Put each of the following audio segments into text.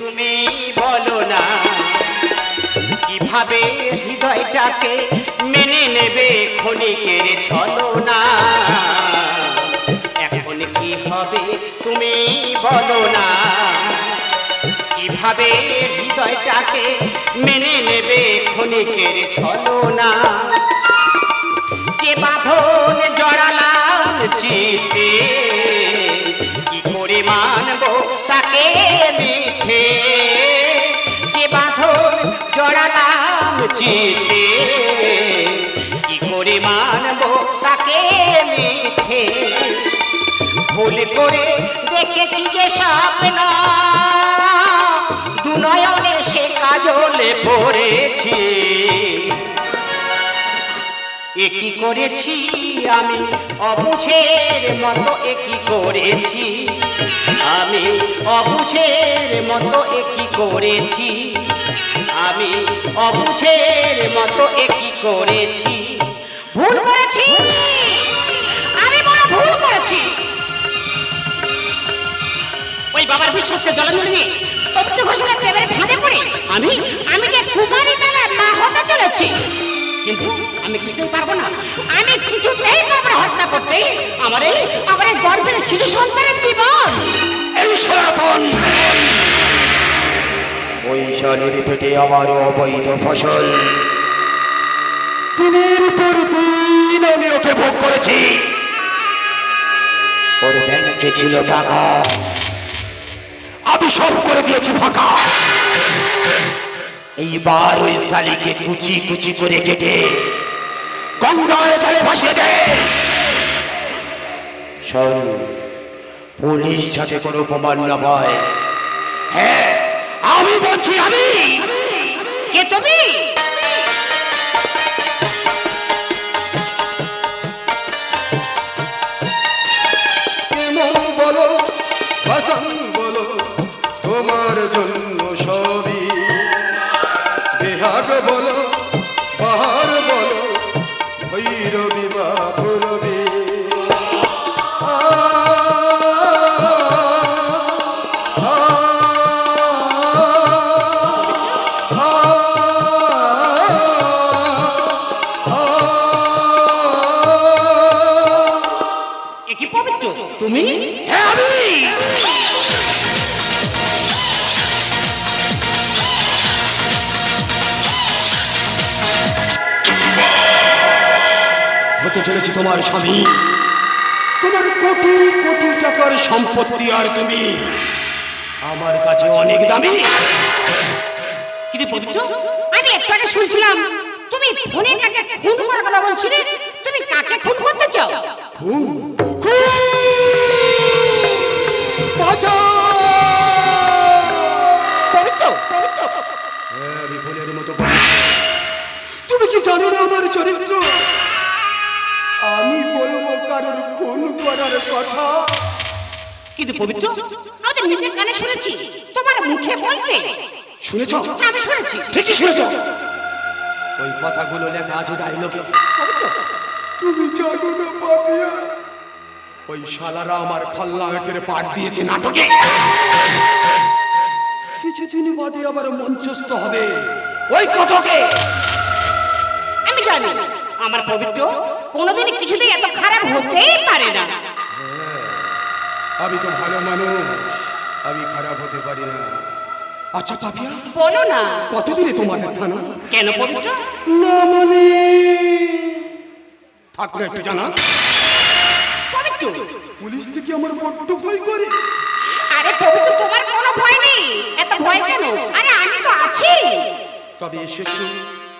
তুমি বলো না। কীভাবে হৃদয়টাকে মেনে নেবে ক্ষণিকের ছলো না এখন কি হবে তুমি বলো না। কীভাবে হৃদয়টাকে মেনে নেবে ক্ষণিকের ছলো না যে বাঁধন জড়ালাম চিতে কি করে মানবো তাকে চিতে কি করে মানবো তাকে মিঠে ভুল করে দেখেছি যে স্বপ্ন। দুনয়নে সে কাজলে পড়েছি। একই করেছি আমি? অবুঝের মতো একই করেছি? আমি অবুঝের মতো একই করেছি? আমি অবুঝের মতো একই করেছি? ভুল করেছি। আমি বড় ভুল করেছি। ওই বাবার বিশ্বাসকে জলাঞ্জলি দিয়ে পবিত্র ঘোষণা প্রেমের ফাঁদে পড়ে। আমি? আমি যে কুমারী বেলার মা হতে চলেছি। কিন্তু আমি কিছুতেই পারব না। আমি কিছুতেই পারব না হত্যা করতে। আমার এই আমার এই গর্ভের শিশু সন্তানের জীবন। এই সনাতন। ওই শালির পেটে আমার অবৈধ ফসল। দিনের পর দিন আমি ওকে ভোগ করেছি। ওর ব্যাংকে ছিল টাকা। আমি সব করে দিয়েছি ফাঁকা। এইবার ওই শালিকে কুচি কুচি করে কেটে গঙ্গায় জলে ভাসিয়ে দে। শোন পুলিশ যাতে কোনো প্রমাণ না পায়। হ্যাঁ। আমি বলছি আমি। কে তুমি? হতে চলেছি তোমার স্বামী। তোমার কোটি কোটি টাকার সম্পত্তি আর তুমি আমার কাছে অনেক দামি। কিন্তু পবিত্র আমি একটু আগে শুনছিলাম তুমি ফোনে কাকে খুন করার কথা বলছিলে তুমি কাকে খুন করতে চাও? খুন? পবিত্র পবিত্র। হ্যাঁ। তুমি কি জানো না আমার চরিত্র? কারোর খুন করার কথা। কিন্তু পবিত্র আমাদের নিজের কানে শুনেছি। তোমার মুখে বলতে। শুনেছ? আমি শুনেছি। ঠিকই শুনেছ। ওই কথাগুলো লেখা আছে ডাইলগে তুমি জানো না পাপিয়া। ওই শালারা আমার খলনায়কের পাঠ দিয়েছে নাটকে। কিছুদিন বাদে আবার মঞ্চস্থ হবে। ওই কথকে আমি জানি। আমার পবিত্র কোনোদিন কিছুতেই এত খারাপ হতেই পারে না। আমি তো ভালো মানুষ। আমি খারাপ হতে পারি না। আচ্ছা পাপিয়া বলো না। কতদিনে তোমাদের থানা? কেন পবিত্র? না মানে? থাকলে একটু জানা। পবিত্র? পুলিশ থেকে আমার বড্ড ভয় করে। আরে পবিত্র তোমার কোনো ভয় নেই? এত ভয় কেন? আরে আমি তো আছি। তবে এসেছি।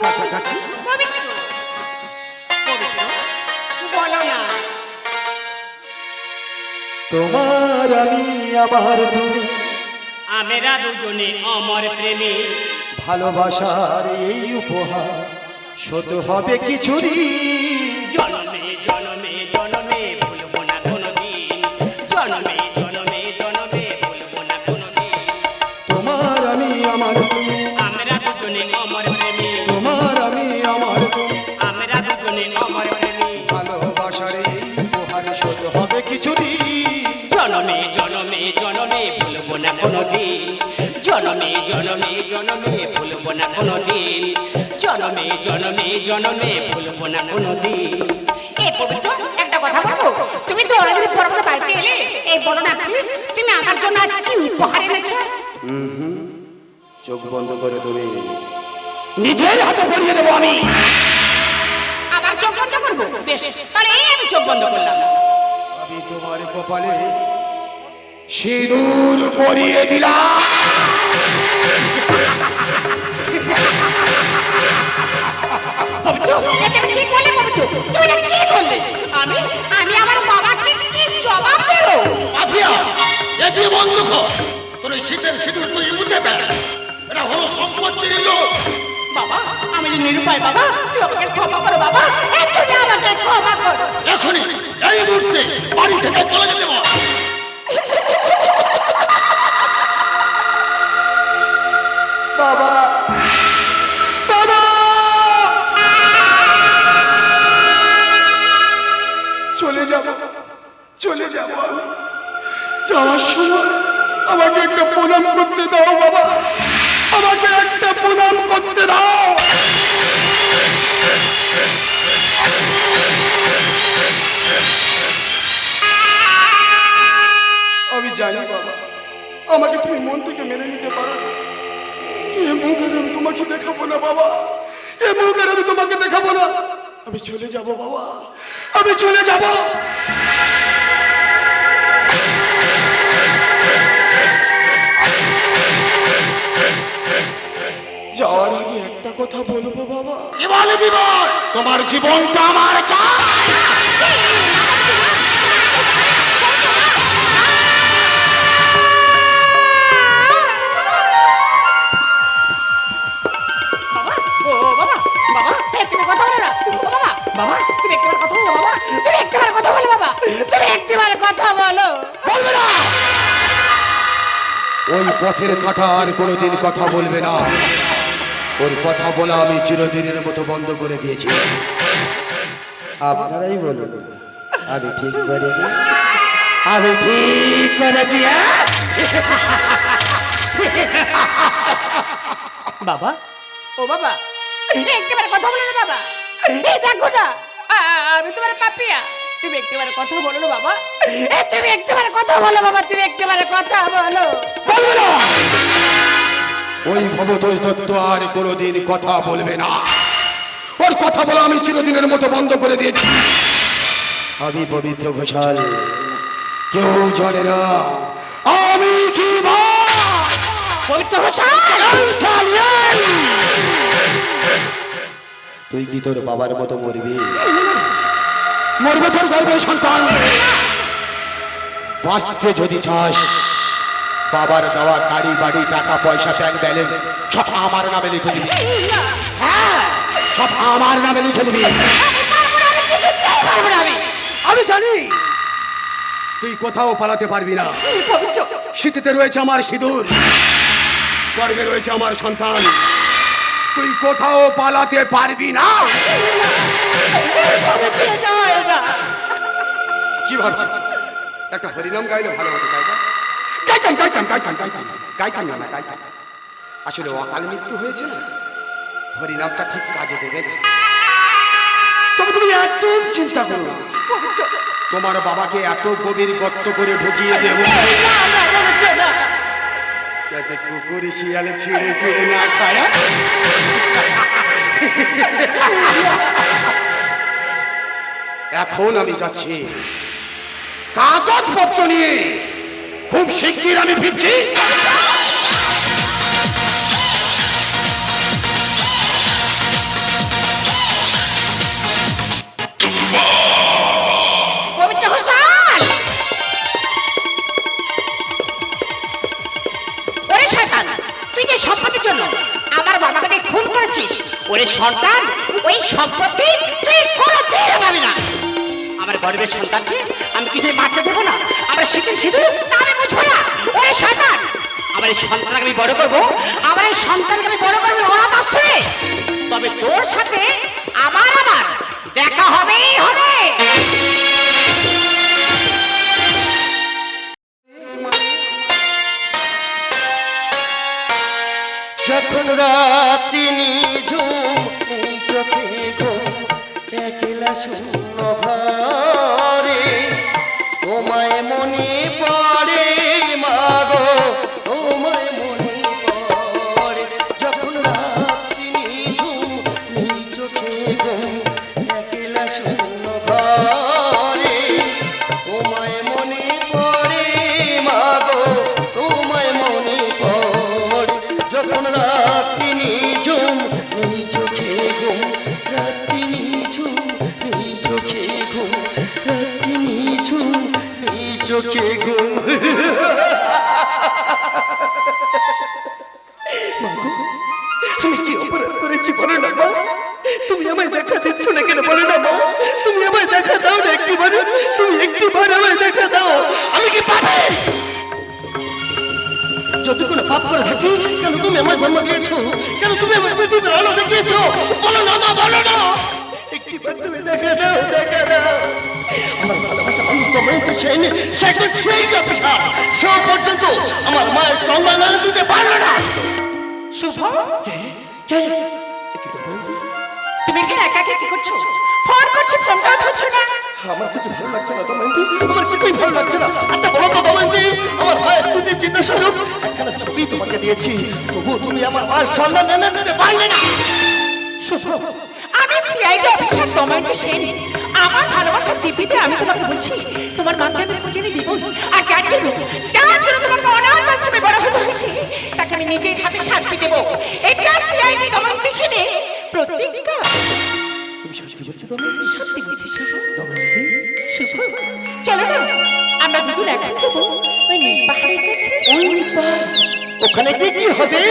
কাছাকাছি পবিত্র তোমার আমি আমার তুমি। আমরা দুজনে অমর প্রেমী। ভালোবাসার এই উপহার শত হবে কিছুরি জনমে জনমে ভুলবো না কোনো দিন জনমে জনমে জনমে ভুলবো না কোনো দিন এই পবিত্র একটা কথা বলব? তুমি তো অনেকদিন পর পর বাড়িতে এলে এই বলো না প্লিজ তুমি আমার জন্য আজ কি উপহার এনেছো? চোখ বন্ধ করে তুমি নিজের হাতে পরিয়ে দেবো আমি। আবার চোখ বন্ধ করব? বেশ তাহলে এই আমি চোখ বন্ধ করলাম। আমি তোমার কপালে সিঁদুর পরিয়ে দিলাম। আমি? আমি আমার বাবাকে কি জবাব দেবো? মাফিয়া এটি বন্ধ কর। তোর ওই শীতের সিঁদুর তুই মুছে ফেল। এটা হলো সম্পত্তির লোক বাবা আমি যে নিরুপায় বাবা তুই আমাকে তুমি মেনে নিতে পারো আমি তোমাকে দেখাবো না, বাবা। এ মুখ আমি তোমাকে দেখাবো না। আমি চলে যাব, বাবা। আমি চলে যাব। যাওয়ার আগে একটা কথা বলব, বাবা। কি বলে তোমার জীবনটা আমার চাই। বাবা তুমি একবার কথা বলো বাবা। তুমি একবার কথা বলো বাবা। তুমি একবার কথা বলো। বলবে না। ওই পথের কাঁটা আর কোনোদিন কথা বলবে না। ওর কথা বলা আমি চিরদিনের মতো বন্ধ করে দিয়েছি। আপনারাই বলুন আমি ঠিক করিনি আমি ঠিক করেছি হ্যাঁ? বাবা? ও বাবা একবার কথা বলো না বাবা। দেখো না। আমি তোমার পাপিয়া। তুমি কথা বলো না বাবা। এ, তুমি কথা বলো বাবা তুমি কথা বলো। বলবে না। ওই ভবতোষ দত্ত আর কোনোদিন কথা বলবে না। ওর কথা বলা আমি চিরদিনের মতো বন্ধ করে দিয়েছি। আমি পবিত্র ঘোষাল। কেউ জানে না। আমি কি পবিত্র ঘোষাল! তুই কি তোর বাবার মতো মরবি? মরবে তোর গর্বের সন্তান। বাঁচতে যদি চাস বাবার দেওয়া গাড়ি বাড়ি টাকা পয়সা ব্যাংক ব্যালেন্স সব আমার নামে লিখে দিবি। হ্যাঁ, সব আমার নামে লিখে দিবি। আমি জানি তুই কোথাও পালাতে পারবি না। শীতেতে রয়েছে আমার সিঁদুর। গর্বে রয়েছে আমার সন্তান। তুই কোথাও পালাতে পারবি না। কি ভাবছিস? একটা হরিনাম গাইলে ভালো হতো না? না না আসলে অকাল মৃত্যু হয়েছে না? হরিনামটা ঠিক কাজে দেবে না। তবে তুমি একদম চিন্তা করো না। তোমার বাবাকে এত গভীর গর্ত করে ঢুকিয়ে দেব। যাতে কুকুর শিয়ালে ছিঁড়ে ছিঁড়ে না খায়। এখন আমি যাচ্ছি। কাগজপত্র নিয়ে খুব শিগগির আমি ফিরছি। ওরে সন্তান, ওই সম্পত্তি পাবি না। আমার গর্বের সন্তানকে আমি কিছুই মারতে দেবো না। আমরা শিখে শিখে তা আমি বুঝব না। ওরে শয়তান আমার এই সন্তানকে আমি বড় করব। আমার এই সন্তানকে আমি বড় করব অনাথ আশ্রমে তবে তোর সাথে আবার আবার দেখা হবেই হবে। যখন রাত্রি জন্ম দিয়েছ? কেন তুমি আমার পৃথিবীর আলো দেখিয়েছো? বলো না মা বলো না। একটিবার তুমি দেখা দাও দেখা দাও। আমার ভালোবাসা মানুষ কমাইতে সেই নেই সেটা সেই ব্যবসা। সে পর্যন্ত আমার মায়ের দিতে পারল না। শুভ? কে? কে? তুমি কি একা একা কি করছ? ফোন করছি ফোনটাও ধরছো না? আমার কিছু ভালো লাগছে না দময়ন্তী। আমার কিছুই ভালো লাগছে না। আচ্ছা বলো তো দময়ন্তী আমার মায়ের স্মৃতির চিন্তা স্বরূপ। একখানা ছবি তোমাকে দিয়েছি। তবু তুমি আমার মায়ের সন্ধান এনে দিতে পারলে না আমি সিআইডি অফিসার দময়ন্তী সেন। আমার ভালোবাসার দিব্যিতে আমি তোমাকে বলছি তোমার মাকে আমি খুঁজে নিয়ে দিব। আর যার জন্য যার জন্য তোমাকে অনাথ আশ্রমে বড় হতে হয়েছে তাকে আমি নিজের হাতে শাস্তি দেবো। এটা সিআইডি দময়ন্তী সেনে প্রতিজ্ঞা। তুমি সত্যি বলছো দময়ন্তী? এখন যাব ওই নীল পাহাড়ের কাছে ওই নিপার ওখানে গিয়ে কি হবে?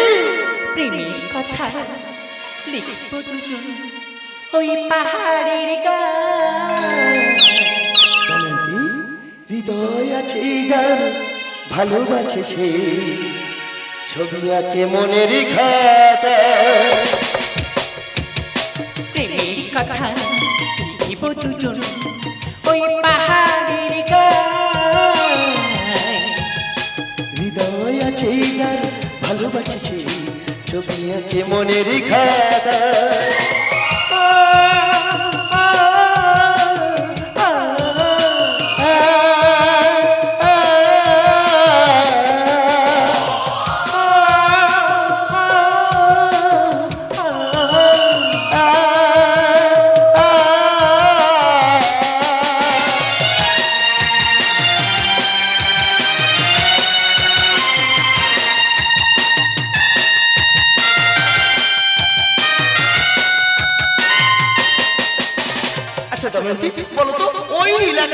প্রেমের কথা লিখব দুজন ওই পাহাড়ের হৃদয় আছে যার ভালোবাসে সে। ছবি আঁকে মনের খাতা প্রেমের কথা লিখব দুজন ছবি আঁকে মনের খাতা?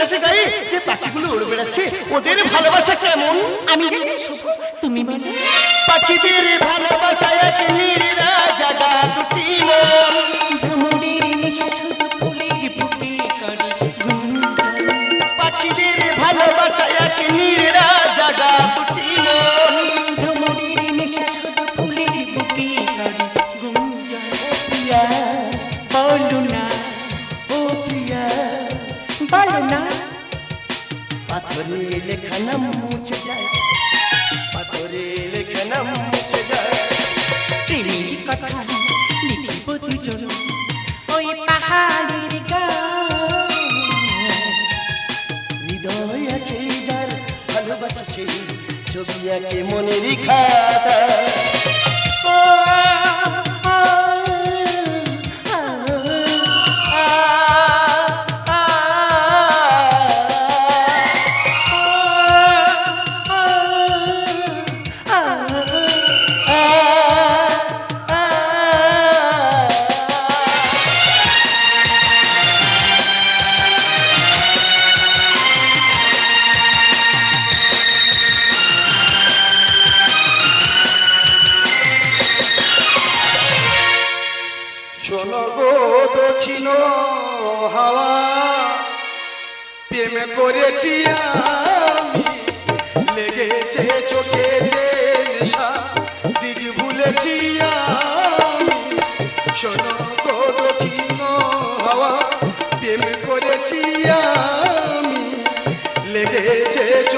আকাশে গায়ে যে পাখিগুলো উড়ে বেড়াচ্ছে। ওদের ভালোবাসা কেমন? আমি জানি তুমি বলো। পাখিদের ভালোবাসা এক নীরা জাগা বলো না পাথরে লেখা নাম মুছে যায় পাথরে লেখা নাম মুছে যায় প্রেমের কথা লিখব দুজন ওই পাহাড়ের হৃদয় আছে যার ভালোবাসা সেই ছবি আঁকে মনের খাতা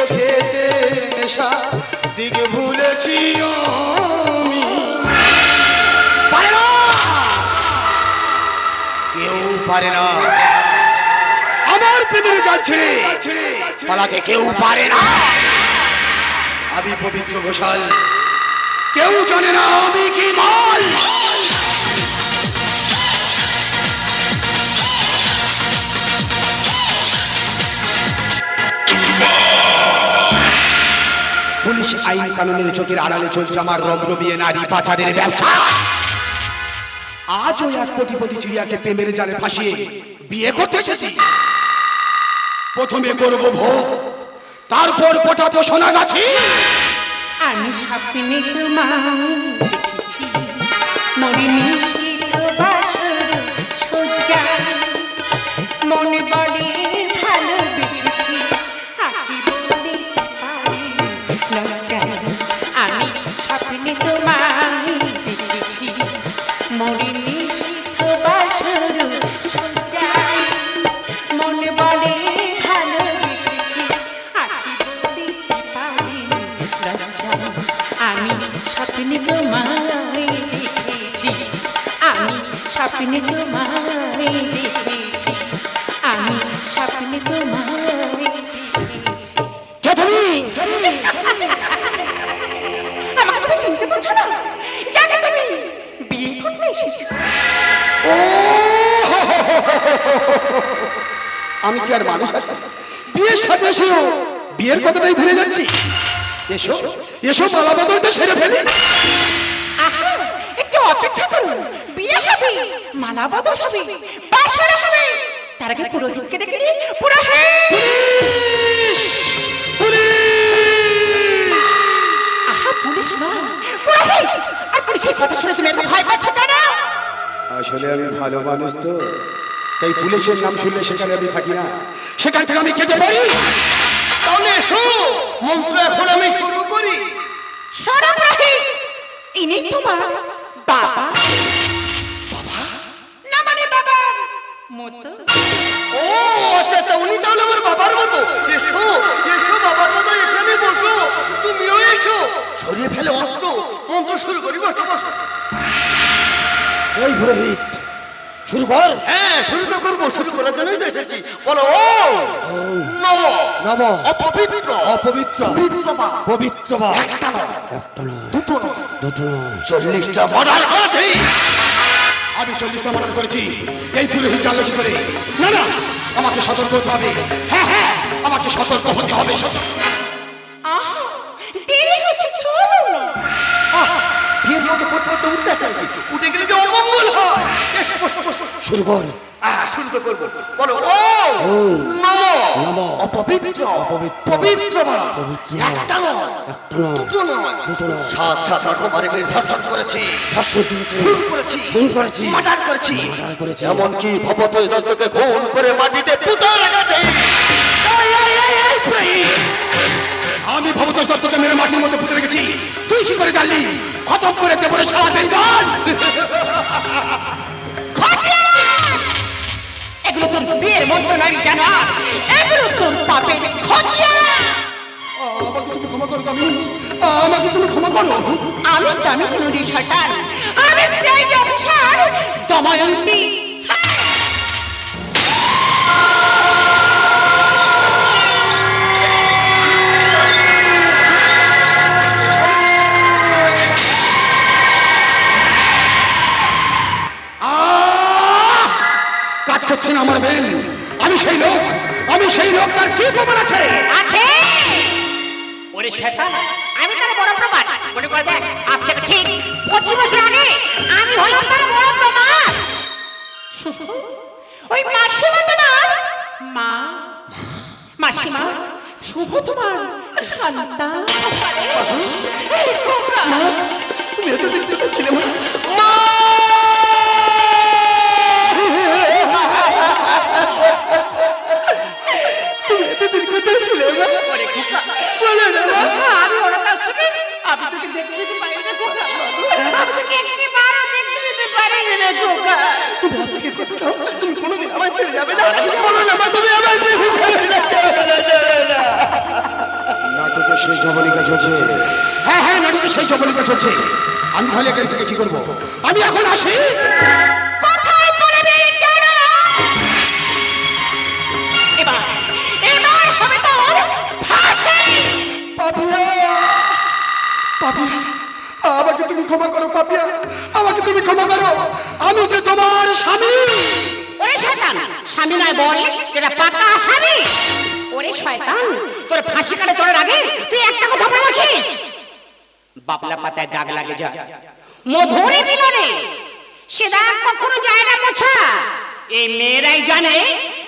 খেতে নেশা, দিক ভুলেছি আমি। পারে না! কেউ পারে না। আমার প্রেমের জাল ছেড়ে। পালাতে কেউ পারে না। আমি পবিত্র ঘোষাল। কেউ জানে না আমি কি মাল। পুলিশ আইন কানুনের চোখের আড়ালে চলছে আমার রমরমিয়ে নারী পাচারের ব্যবসা। আজও এক কোটিপতি চিড়িয়াকে প্রেমের জালে ফাঁসিয়ে বিয়ে করতে এসেছি। প্রথমে করব ভোগ, তারপর পোটাবো সোনা গাছি। আমি স্বপ্নে তোমায় মনে নিশিত বাসর সজ্জা স্বপ্নে তোমায় দেখেছি আমি স্বপ্নে তোমায় কে তুমি আমাকে তুমি চিনতে পারছ না? জানো তুমি। বিয়ে করতে এসেছ। আমি কি আর মানুষ আছি? বিয়ের সাথে এসেও বিয়ের কথাটাই ভুলে যাচ্ছি। এসো এসো মালা বদলটা সেরে ফেলি। অপেক্ষা করুন। বিয়ে হবে মালা বদল হবে বাসর হবে। তার আগে পুরোহিতকে ডেকে নিয়ে পুরোহিত! আহা পুলিশ নয়। পুরোহিত! আর পুলিশের কথা শুনে তুমি এত ভয় পাচ্ছ কেন? আসলে আমি ভালো মানুষ তো। তাই পুলিশের নাম শুনলে সেখানে আমি থাকি না। সেখান থেকে আমি কেটে পড়ি তাহলে এসো। মন্ত্র এখন আমি শুরু করি। সরব রহি ইনি তোমার বাবা। বাবা না মানে বাবা মতো। ও আচ্ছা আচ্ছা উনি তাহলে আমার বাবার মতো। এসো এসো বাবার মতো এখানে বসো। তুমিও এসো। সরিয়ে ফেলে অস্ত্র। মন্ত্র শুরু করি বসো বসো। এই পুরোহিত শুরু কর। হ্যাঁ শুরু তো করব শুরু করার জন্যই তো এসেছি। বলো ও নম। নম। অপবিত্র। অপবিত্র। পবিত্রবা পবিত্রবা একটা নয় একটা নয় দুটো নয় দুটো নয় চল্লিশটা মর্ডার আছে আমি চল্লিশটা মার্ডার করেছি। এই পুরোহিত জানলো কি করে? না না আমাকে সতর্ক হতে হবে। হ্যাঁ হ্যাঁ আমাকে সতর্ক হতে হবে দেরি হচ্ছে চলুন। না বিয়ের মধ্যে পড়তে পড়তে উঠতে চাই উঠে গেলে যে অমঙ্গল হয়। শুরু কর। শুরু তো করব। বলো ও নম নম অপবিত্র অপবিত্র পবিত্র মা পবিত্র একটা নয় একটা নয় দুটো নয়। দুটো নয়। সাত সাত রকমারে নির্ধারণ করেছি। ধর্ষণ দিয়েছে খুন করেছি। খুন করেছি। মার্ডার করেছি। মার্ডার করেছি। এমনকি ভবতই দত্তকে খুন করে মাটিতে পুঁতে রেখেছি। আমি ভবতোষ দত্তকে মেরে মাটির মধ্যে পুঁতে রেখেছি। তুই কি করে জানলি? খতম করে দেবো সারা বেঙ্গল এগুলো তোর বিয়ের মন্ত্র নয় জানা এগুলো তোর পাপের খতিয়া আমাকে তুমি ক্ষমা করো। আমি আমাকে তুমি ক্ষমা করো। আমি দামি নুরি শয়তান আমি সেই অফিসার দময়ন্তী। জবলিকা চলছে। হ্যাঁ হ্যাঁ নাটকের সেই জবলিকা চলছে। আমি তাহলে এখান থেকে কি করব? আমি এখন আসি। আমাকে তুমি ক্ষমা করো পাপিয়া। আমাকে তুমি ক্ষমা করো। আমি যে তোমার স্বামী। ওরে শয়তান স্বামী নয় বল এটা পাকা স্বামী। ওরে শয়তান, তোর ফাঁসি কাটে চড়ার আগে? তুই একটা কথা মনে রাখিস? বাবলা পাতায় দাগ লাগে যা। মধুরে মিলনে, সে দাগ কখনো যায় না মোছা। এই মেয়েরাই জানে,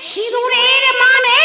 সিঁদুরের মানে।